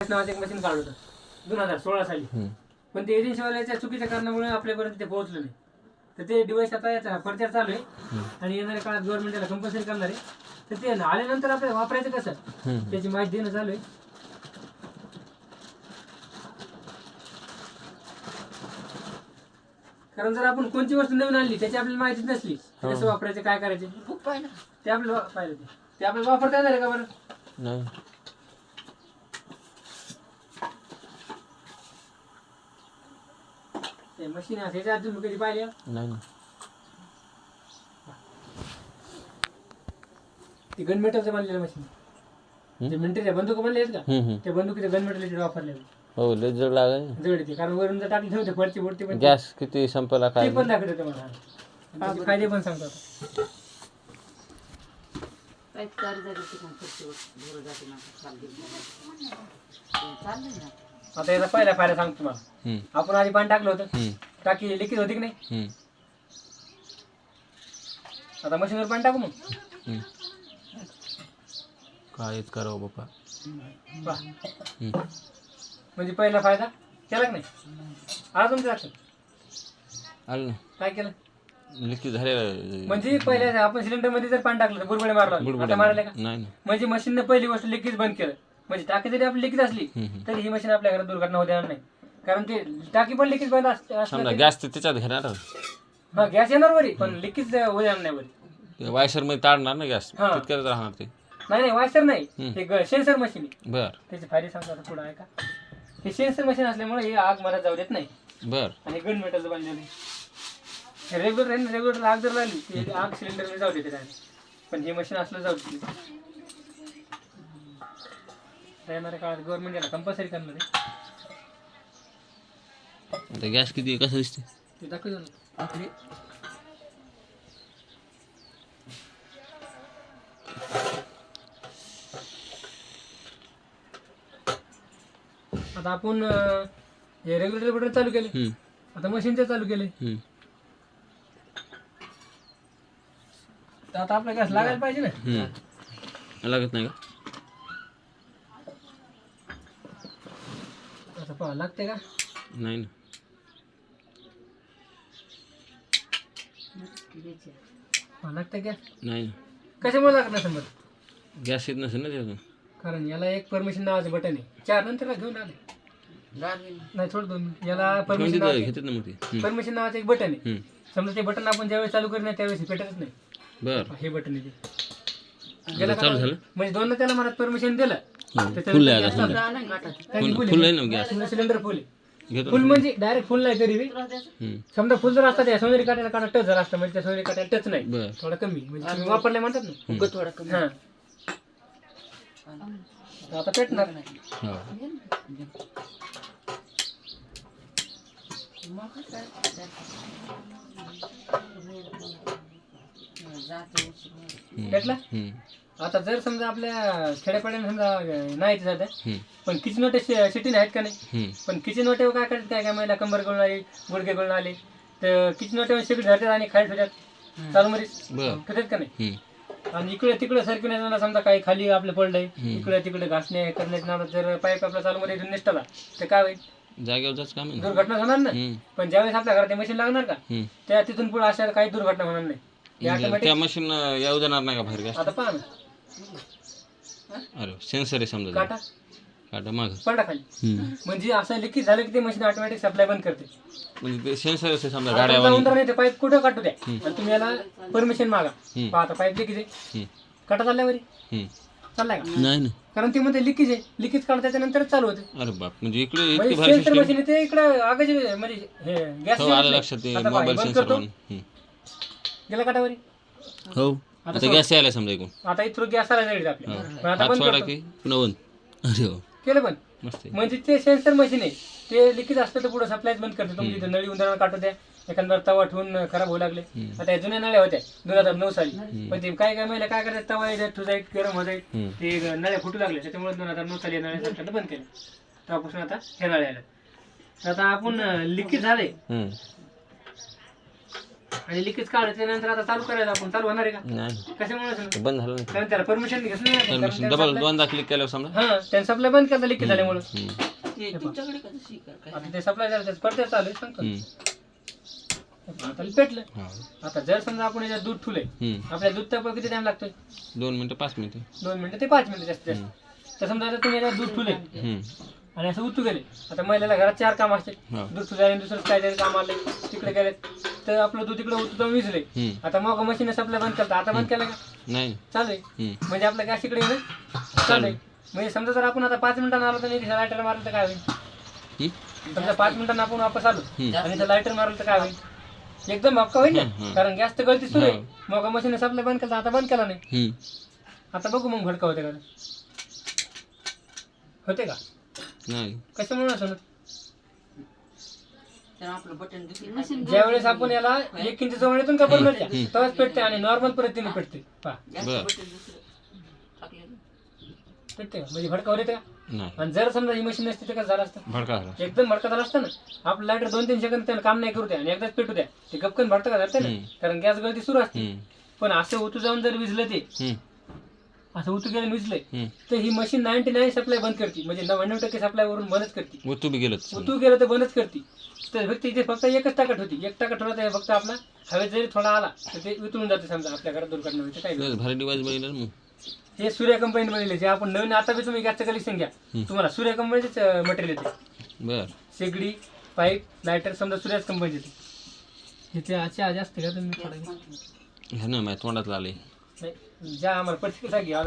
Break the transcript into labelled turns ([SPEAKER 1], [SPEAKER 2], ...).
[SPEAKER 1] नावाचं एक मशीन काढलं होतं. दोन हजार सोळा साली. पण ते एजन्सीवाल्याच्या चुकीच्या कारणामुळे आपल्यापर्यंत ते पोहोचलं नाही. तर ते डिवाइस आता याचा प्रचार चालू आहे. आणि येणाऱ्या काळात गव्हर्नमेंट त्याला कंपल्सरी करणार आहे. तर ते आल्यानंतर आपल्याला वापरायचं कसं. त्याची माहिती देणं चालू आहे. कारण जर आपण कोणती वस्तू नवीन आणली त्याची आपल्याला माहितीच नसली कसं वापरायचं काय करायचे?
[SPEAKER 2] पाहिजे
[SPEAKER 1] ते आपल्याला ते. ते आपल्याला वापरता येणार आहे का बरं? ते मशीन आधी तुम्ही कधी पाहिले?
[SPEAKER 3] नाही ना.
[SPEAKER 1] ते गन मेटलचं बनलेलं मशीन. ते बंदूक बनले आहेत का?
[SPEAKER 3] हम्म, हम्म.
[SPEAKER 1] ते बंदुकीचं गन मेटल वापरले
[SPEAKER 3] हो लय जड लागाय
[SPEAKER 1] जड ते कारण वरून जर टाकली ठेवते फडची बोडती पण
[SPEAKER 3] गॅस किती संपला काय?
[SPEAKER 1] ते पण दाखवते तुम्हाला आणि त्याचे फायदे पण सांगतात.
[SPEAKER 2] काही जाते ना. चालली ना.
[SPEAKER 1] आता याचा पहिला फायदा सांगतो तुम्हाला.
[SPEAKER 3] हम्म,
[SPEAKER 1] आपण आधी पाणी टाकलं होतं.
[SPEAKER 3] हम्म,
[SPEAKER 1] टाकी लिकेज होती की नाही?
[SPEAKER 3] हम्म,
[SPEAKER 1] आता मशीनवर पाणी टाकू मग.
[SPEAKER 3] हम्म. काहीच करावं बापा
[SPEAKER 1] पहा.
[SPEAKER 3] हम्म.
[SPEAKER 1] म्हणजे पहिला फायदा केला की नाही? आला तुमच्या लक्षात?
[SPEAKER 3] आलं ना.
[SPEAKER 1] काय केलं? म्हणजे पहिले आपण सिलेंडरमध्ये जर पाणी टाकलं तर बुडबुडे मारला.
[SPEAKER 3] बुडबुडे
[SPEAKER 1] आता मारले का?
[SPEAKER 3] नाही ना.
[SPEAKER 1] म्हणजे मशीनने पहिली गोष्ट लिकेज बंद केलं. म्हणजे टाकी जरी आपली लिकेज असली. तरी ही मशीन आपल्या घरात दुर्घटना होऊ देणार नाही. कारण ते टाकी पण असलं
[SPEAKER 3] समजा
[SPEAKER 1] तरी-
[SPEAKER 3] गॅस ते त्याच्यात घेणार.
[SPEAKER 1] हा गॅस येणार वरी पण लिकेज होऊ देणार नाही वरी.
[SPEAKER 3] वायसरमध्ये ताडणार ना गॅस?
[SPEAKER 1] हा.
[SPEAKER 3] तितक्यात राहणार ते.
[SPEAKER 1] नाही नाही वायसर नाही. ते सेन्सर मशीन आहे.
[SPEAKER 3] बर.
[SPEAKER 1] त्याचे फायदे सांगतो आता पुढे आहे का हे सेन्सर मशीन असल्यामुळे हे आग मला जाऊ देत नाही.
[SPEAKER 3] बर.
[SPEAKER 1] आणि गन मेटल बनलेलं रेग्युलर रेग्युलर आग जर लागली ती आग सिलेंडर जाऊ देते direct. पण हे मशीन असलं जाऊ देते आता येणाऱ्या काळात गव्हर्नमेंट याला कंपल्सरी करणार आहे
[SPEAKER 3] आता गॅस किती कसं दिसते
[SPEAKER 1] ते दाखवतो ना.
[SPEAKER 2] आपली
[SPEAKER 1] आता आपण अं, हे रेग्युलेटर बटन चालू केले.
[SPEAKER 3] हम्म,
[SPEAKER 1] आता मशीनचे चालू केले.
[SPEAKER 3] हम्म.
[SPEAKER 1] तर आता आपला गॅस लागायला पाहिजे ना.
[SPEAKER 3] हम्म. लागत नाही का?
[SPEAKER 1] आता पहा लागते का?
[SPEAKER 3] नाही ना.
[SPEAKER 1] लागते गॅस
[SPEAKER 3] नाही ना.
[SPEAKER 1] कशामुळे लागत नाही समज
[SPEAKER 3] गॅस येत नसेल ना त्यातून.
[SPEAKER 1] कारण याला एक परमिशन नावाचं बटन आहे. चार नंतर घेऊन आले. नाही थोडं दोन. याला परमिशन
[SPEAKER 3] घेतात ना मग ते.
[SPEAKER 1] परमिशन नावाचं एक बटन आहे. समजा ते बटन आपण ज्यावेळेस चालू नाही त्यावेळेस पेटतच नाही.
[SPEAKER 3] बर.
[SPEAKER 1] हे बटन आहे ते.
[SPEAKER 3] आता
[SPEAKER 1] ज्याला
[SPEAKER 3] चालू
[SPEAKER 1] काय-
[SPEAKER 3] झालं?
[SPEAKER 1] म्हणजे दोनदा त्याला मनात परमिशन दिलं.
[SPEAKER 3] फुल आहे आता समजा. फुल आहे ना गॅस?
[SPEAKER 1] सिलेंडर फुल आहे.
[SPEAKER 3] घेतो
[SPEAKER 1] फुल
[SPEAKER 3] ना.
[SPEAKER 1] म्हणजे डायरेक्ट फुल नाही तरी बी?
[SPEAKER 3] हम्म,
[SPEAKER 1] समजा फुल जर असतं त्या सोनेरी काट्याला काटा टच जर असतं म्हणजे त्या सोनेरी काट्याला टच नाही.
[SPEAKER 3] बर.
[SPEAKER 1] थोडा कमी म्हणजे तुम्ही वापरले म्हणतात ना.
[SPEAKER 2] उगाच थोडा कमी.
[SPEAKER 1] हा. आता पेटणार. नाही
[SPEAKER 3] हो?
[SPEAKER 2] जाते
[SPEAKER 1] पेटला?
[SPEAKER 3] हम्म,
[SPEAKER 1] आता जर समजा आपल्या खेड्यापाड्याने समजा नाही ते सध्या पण किचन वाटे सिटी आहेत का नाही. पण किचन वाटेवर काय करतात? काय काय महिला कंबर गळून आली गुडघे गळून आले तर किचन वाटेवर शेगडी धरतात आणि खाली ठेवतात? चालू मध्ये ठेवतात का नाही? आणि इकडे तिकडे सरकण्याचा समजा काही खाली आपलं पडलंय इकडे तिकडे घासणे करण्याच्या नादात जर पाईप आपला चालू मध्ये इथून निसटला तर काय होईल?
[SPEAKER 3] जागेवर जायचं काम
[SPEAKER 1] दुर्घटना होणार ना पण ज्यावेळेस आपल्या घरात मशीन लागणार का. त्या तिथून पुढे अशा काही दुर्घटना होणार नाही. ऑटोमॅटिक
[SPEAKER 3] त्या मशीन येऊ देणार नाही का बाहेर
[SPEAKER 1] आता पहा ना.
[SPEAKER 3] अरे सेन्सर आहे समजा
[SPEAKER 1] काटा.
[SPEAKER 3] काटा माग.
[SPEAKER 1] पडला खाली. म्हणजे असं लिखित झालं की ते मशीन ऑटोमॅटिक सप्लाय बंद करते.
[SPEAKER 3] म्हणजे ते सेन्सर समजा
[SPEAKER 1] आता
[SPEAKER 3] गाड्या
[SPEAKER 1] जाऊन तर नाही ते पाईप कुठं काटू द्या. आणि तुम्ही याला परमिशन मागा.
[SPEAKER 3] हम्म.
[SPEAKER 1] पहा आता पाईप आहे. काटा चालल्यावर चाललाय का?
[SPEAKER 3] नाही ना
[SPEAKER 1] कारण ते मध्ये लिकेज आहे. लिकेज काढता त्याच्यानंतर चालू होते.
[SPEAKER 3] अरे बाप म्हणजे इकडे इतकी
[SPEAKER 1] म्हणजे
[SPEAKER 3] भारी
[SPEAKER 1] सेन्सर
[SPEAKER 3] सिस्टीम
[SPEAKER 1] मशीन ते इकडे आगाचे म्हणजे हे गॅस
[SPEAKER 3] हो आलं लक्षात ते मोबाईल
[SPEAKER 1] बंद
[SPEAKER 3] सेन्सर
[SPEAKER 1] करतो. गेला काटावरी
[SPEAKER 3] हो. आता गॅस यायला समजा इकडून.
[SPEAKER 1] आता इथं गॅस आला जाईल आपल्या. पण आता
[SPEAKER 3] हात
[SPEAKER 1] बंद
[SPEAKER 3] सोडा
[SPEAKER 1] करतो.
[SPEAKER 3] की पुन्हा बंद अरे हो
[SPEAKER 1] केलं पण.
[SPEAKER 3] मस्त आहे.
[SPEAKER 1] म्हणजे ते सेन्सर मशीन आहे. ते लिकेज असतं तर पुढे सप्लाय बंद करते. तुमची इथं नळी उंदराला काटू द्या. एखादा तवा ठेवून खराब होऊ लागले. आता या जुन्या नळ्या होत्या. दोन हजार नऊ साली. पण ते काय काय महिला काय करतात? तवा येतात ठुजाईत गरम होत
[SPEAKER 3] हम्म.
[SPEAKER 1] ते नळ्या फुटू लागले त्याच्यामुळे दोन हजार नऊ साली या नळ्या सरकारनं बंद केल्या. तेव्हापासून आता ह्या नळ्या आल्या तर आता आपण लिकेज झाले.
[SPEAKER 3] हम्म.
[SPEAKER 1] आणि लिकेज काढायचं नंतर आता चालू करायचं आपण. चालू होणार आहे का?
[SPEAKER 3] नाही.
[SPEAKER 1] कशामुळे असं?
[SPEAKER 3] ते बंद झालं नाही
[SPEAKER 1] कारण त्याला परमिशन घेतलं नाही आपण. कारण
[SPEAKER 3] डबल दोनदा क्लिक केल्यावर समजा?
[SPEAKER 1] हा त्याने सप्लाय बंद केला लिकेज झाल्यामुळे.
[SPEAKER 3] हम्म.
[SPEAKER 2] ते तुमच्याकडे कसं शिकार काय
[SPEAKER 1] आता ते सप्लाय झालं त्याचं परत चालू आहे सांगतो
[SPEAKER 3] हम्म.
[SPEAKER 1] आता पेटलं.
[SPEAKER 3] हा.
[SPEAKER 1] आता जर समजा आपण याच्यात दूध ठुले
[SPEAKER 3] हम्म.
[SPEAKER 1] आपल्या दूध तापा किती टाइम लागतोय?
[SPEAKER 3] दोन मिनिटं पाच मिनिटं.
[SPEAKER 1] दोन मिनिटं ते पाच मिनिटं जास्तीत जास्त. तर समजा आता तुम्ही याच्यात दूध ठुले
[SPEAKER 3] हम्म.
[SPEAKER 1] आणि असं उतू गेले. आता महिलाला घरात चार काम असते
[SPEAKER 3] हा.
[SPEAKER 1] दूध तुझ्या दुसरं काहीतरी काम आले तिकडे गेले तर आपलं दूध तिकडे उतू जाऊन विजले
[SPEAKER 3] हम्म.
[SPEAKER 1] आता मग मशीन सप्लाय बंद करता आता बंद केलं का?
[SPEAKER 3] नाही.
[SPEAKER 1] चालू आहे
[SPEAKER 3] हम्म.
[SPEAKER 1] म्हणजे आपलं गॅस इकडे येणं चालू आहे म्हणजे समजा जर आपण आता पाच मिनिटांना आलो तर लायटर मारलं तर काय होईल?
[SPEAKER 3] हम्म.
[SPEAKER 1] समजा पाच मिनिटांना आपण वापस आलो
[SPEAKER 3] हम्म.
[SPEAKER 1] आणि लायटर मारलं तर काय होईल? एकदम भपका होईल
[SPEAKER 3] हम्म,
[SPEAKER 1] ना?
[SPEAKER 3] हम्म.
[SPEAKER 1] कारण गॅस तर गळती सुरू आहे.
[SPEAKER 3] हो.
[SPEAKER 1] मग मशीन सप्लाय बंद केला आता बंद केला नाही.
[SPEAKER 3] हम्म.
[SPEAKER 1] आता बघू मग भडका होते का? होते का?
[SPEAKER 3] नाही.
[SPEAKER 1] कशामुळे असं
[SPEAKER 2] तर आपलं बटन दुखी
[SPEAKER 1] ज्यावेळेस आपण याला एक इंच जवळ येतो का बर्नरच्या तेव्हाच पेटते आणि नॉर्मल पद्धतीने पेटते. पहा.
[SPEAKER 2] जास्त
[SPEAKER 3] बरं.
[SPEAKER 2] बटन दुसरं टाकलेलं
[SPEAKER 1] पेटते का? म्हणजे भडका होते का?
[SPEAKER 3] नाही.
[SPEAKER 1] आणि जर समजा ही मशीन नसते तर कसं झालं असतं?
[SPEAKER 3] भडका झाला
[SPEAKER 1] एकदम भडका झाला असतं ना. आपलं लाईटर दोन तीन सेकंद त्याला काम नाही करू द्या आणि एकदाच पेटू द्या. ते गपकन भडका जातं ना.
[SPEAKER 3] हम्म.
[SPEAKER 1] कारण गॅस गळती सुरू असते.
[SPEAKER 3] हम्म.
[SPEAKER 1] पण असं उतू जाऊन जर विजलं ते
[SPEAKER 3] हम्म.
[SPEAKER 1] असं उतू गेलं विजलंय
[SPEAKER 3] हम्म.
[SPEAKER 1] तर ही मशीन नाईन्टी नाईन सप्लाय बंद करते. म्हणजे नव्याण्णव टक्के सप्लाय वरून बंदच करते.
[SPEAKER 3] व तू बी गेलत
[SPEAKER 1] उतू गेलं तर बंदच करते. तर फक्त इथे फक्त एकच टाकट होती. एक टाकट होता ते फक्त आपला हवेत जरी थोडा आला तर ते उतरून जाते समजा आपल्या घरात दुर्घटना
[SPEAKER 3] ना मग.
[SPEAKER 1] हे सूर्या कंपनी बनवले जे आपण नवीन आता बी तुम्ही गॅसचं कलेक्शन घ्या. तुम्हाला सूर्या कंपनीचेच मटेरियल येते.
[SPEAKER 3] बर.
[SPEAKER 1] शेगडी पाईप लायटर समजा सूर्याच कंपनीचे येते. इथे आजच्या आज असते का तुम्ही? थोडं
[SPEAKER 3] ना माझ्या तोंडात आले
[SPEAKER 1] नाही ज्या आम्हाला पत्रिका घ्या